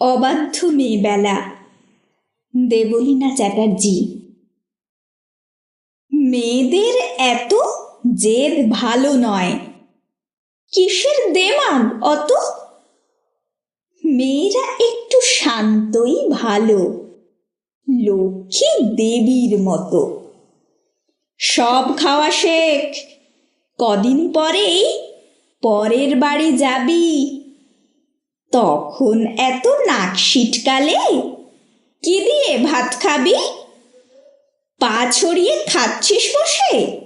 অবাধ্য মেয়েবেলা দেবলীনা চ্যাটার্জি। মেয়েদের এত জেদ ভালো নয়। কিসের দেমাগ অত? মেয়েরা একটু শান্তই ভালো। লক্ষ্মী দেবীর মতো। সব খাওয়া শেখ। কদিন পরেই পরের বাড়ি যাবি। তখন এত নাক সিটকালে? কি দিয়ে ভাত খাবি? পা ছড়িয়ে খাচ্ছিস বসে?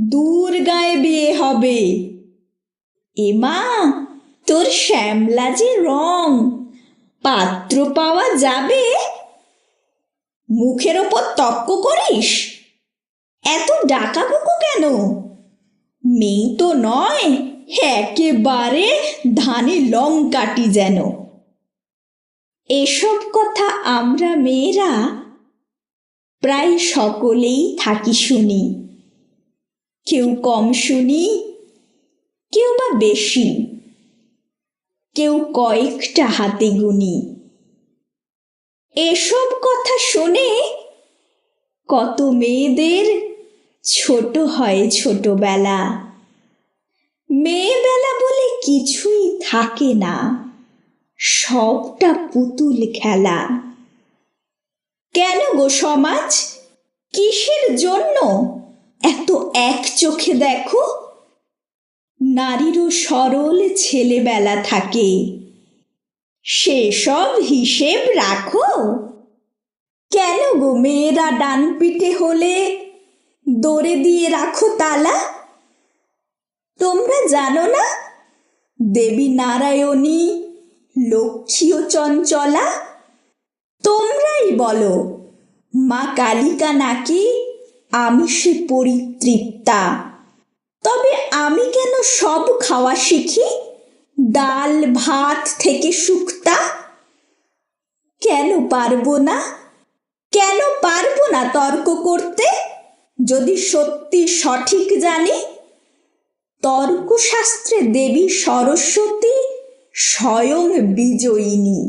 দূর গায়ে বিয়ে হবে। এমা তোর শ্যামলা যে রং, পাত্র পাওয়া যাবে? মুখের ওপর তক্ক করিস? এত ডাকাবুকু কেন? মেয়ে তো নয়। একেবারে ধানে লং কাটি যেন। এসব কথা আমরা মেয়েরা প্রায় সকলেই থাকি শুনি। কেউ কম শুনি, কেউ বা বেশি। কেউ কয়েকটা হাতে গুনি। এসব কথা শুনে কত মেয়েদের ছোট হয় ছোটবেলা। মেয়েবেলা বলে কিছুই থাকে না, সবটা পুতুল খেলা। কেন গো সমাজ? কিসের জন্য? এত এক চোখে দেখো। নারীরও সরল ছেলেবেলা থাকে। সেসব হিসেব রাখো। কেন গো মেয়েরা ডান পিঠে হলে দৌড়ে দিয়ে রাখো তালা? জানো না? দেবী নারায়ণী, লক্ষ্মী ও চঞ্চলা? তোমরাই বলো, মা কালিকা নাকি আমিষে পরিতৃপ্তা? তবে আমি কেন সব খাওয়া শিখি? ডাল, ভাত থেকে শুক্তা? কেন পারব না? কেন পারব না তর্ক করতে? যদি সত্যি সঠিক জানি তর্কশাস্ত্রে দেবী সরস্বতী স্বয়ং বিজয়িনী।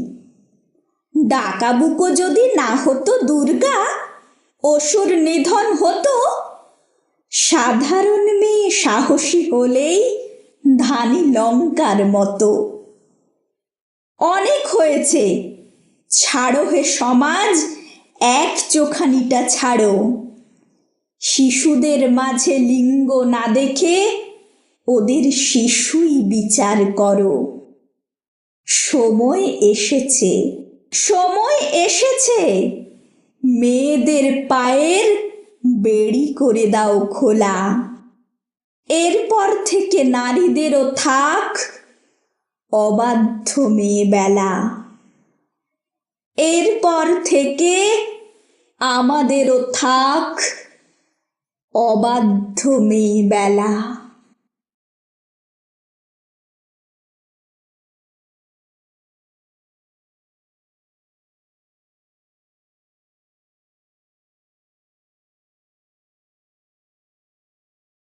ডাকাবুকো যদি না হতো দুর্গা, অসুর নিধন হতো, সাধারণ মেয়ে সাহসী হলেই ধানি লঙ্কার মতো। অনেক হয়েছে, ছাড়ো হে সমাজ, এক চোখানিটা ছাড়ো। শিশুদের মাঝে লিঙ্গ না দেখে ওদের শিশুই বিচার করো। সময় এসেছে সময় এসেছে। মেয়েদের পায়ের বেড়ি করে দাও খোলা। এরপর থেকে নারীদেরও থাক অবাধ্য মেয়েবেলা। এরপর থেকে আমাদেরও থাক অবাধ্য মেয়েবেলা।